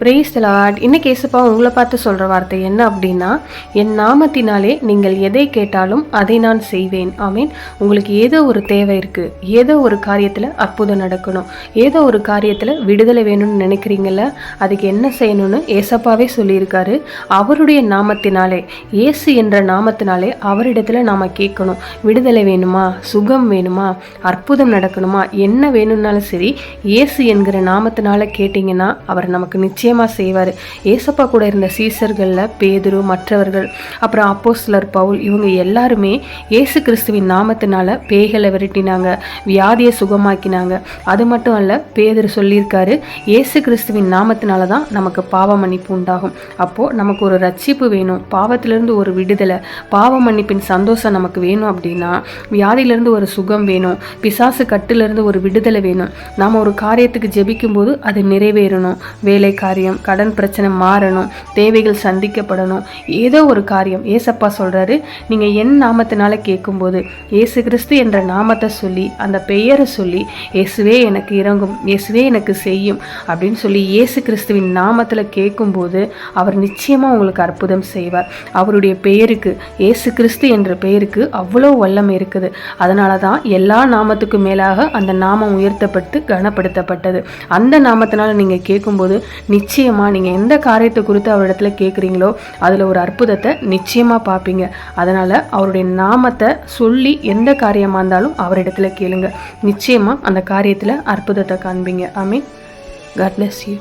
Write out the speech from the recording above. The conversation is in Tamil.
பிரேஸ் லார்ட் இன்னைக்கு ஏசப்பா உங்களை பார்த்து சொல்கிற வார்த்தை என்ன அப்படின்னா என் நாமத்தினாலே நீங்கள் எதை கேட்டாலும் அதை நான் செய்வேன். ஆமீன் உங்களுக்கு ஏதோ ஒரு தேவை இருக்குது ஏதோ ஒரு காரியத்தில் அற்புதம் நடக்கணும். ஏதோ ஒரு காரியத்தில் விடுதலை வேணும்னு நினைக்கிறீங்கள அதுக்கு என்ன செய்யணும்னு ஏசப்பாவே சொல்லியிருக்காரு. அவருடைய நாமத்தினாலே இயேசு என்ற நாமத்தினாலே அவரிடத்துல நாம் கேட்கணும். விடுதலை வேணுமா? சுகம் வேணுமா? அற்புதம் நடக்கணுமா? என்ன வேணும்னாலும் சரி இயேசு என்கிற நாமத்தினால கேட்டிங்கன்னா அவர் நமக்கு நிச்சயம் நிச்சயமாக செய்வார். ஏசப்பா கூட இருந்த சீசர்களில் பேதுரு மற்றவர்கள் அப்புறம் அப்போஸ்லர் பவுல் இவங்க எல்லாருமே ஏசு கிறிஸ்துவின் நாமத்தினால பேய்களை விரட்டினாங்க வியாதியை சுகமாக்கினாங்க. அது மட்டும் அல்ல பேதர் சொல்லியிருக்காரு ஏசு கிறிஸ்துவின் நாமத்தினால தான் நமக்கு பாவ மன்னிப்பு உண்டாகும். அப்போது நமக்கு ஒரு ரட்சிப்பு வேணும். பாவத்திலிருந்து ஒரு விடுதலை பாவ மன்னிப்பின் சந்தோஷம் நமக்கு வேணும் அப்படின்னா வியாதியிலேருந்து ஒரு சுகம் வேணும் பிசாசு கட்டிலிருந்து ஒரு விடுதலை வேணும். நாம் ஒரு காரியத்துக்கு ஜெபிக்கும்போது அது நிறைவேறணும். வேலை காரியம் கடன் பிரச்சனை மாறணும் தேவைகள் சந்திக்கப்படணும். ஏதோ ஒரு காரியம். ஏசப்பா சொல்கிறாரு நீங்கள் என் நாமத்தினால கேட்கும்போது ஏசு கிறிஸ்து என்ற நாமத்தை சொல்லி அந்த பெயரை சொல்லி இயேசுவே எனக்கு இறங்கும் இயேசுவே எனக்கு செய்யும் அப்படின்னு சொல்லி இயேசு கிறிஸ்துவின் நாமத்தில் கேட்கும்போது அவர் நிச்சயமாக உங்களுக்கு அற்புதம் செய்வார். அவருடைய பெயருக்கு இயேசு கிறிஸ்து என்ற பெயருக்கு அவ்வளோ வல்லம் இருக்குது. அதனால தான் எல்லா நாமத்துக்கும் மேலாக அந்த நாமம் உயர்த்தப்பட்டு கனப்படுத்தப்பட்டது. அந்த நாமத்தினால நீங்கள் கேட்கும்போது நிச்சயமாக நீங்கள் எந்த காரியத்தை குறித்து அவரிடத்துல கேட்குறீங்களோ அதில் ஒரு அற்புதத்தை நிச்சயமாக பார்ப்பீங்க அதனால் அவருடைய நாமத்தை சொல்லி எந்த காரியமாக இருந்தாலும் அவரிடத்துல கேளுங்க. நிச்சயமாக அந்த காரியத்தில் அற்புதத்தை காண்பீங்க. I mean God bless you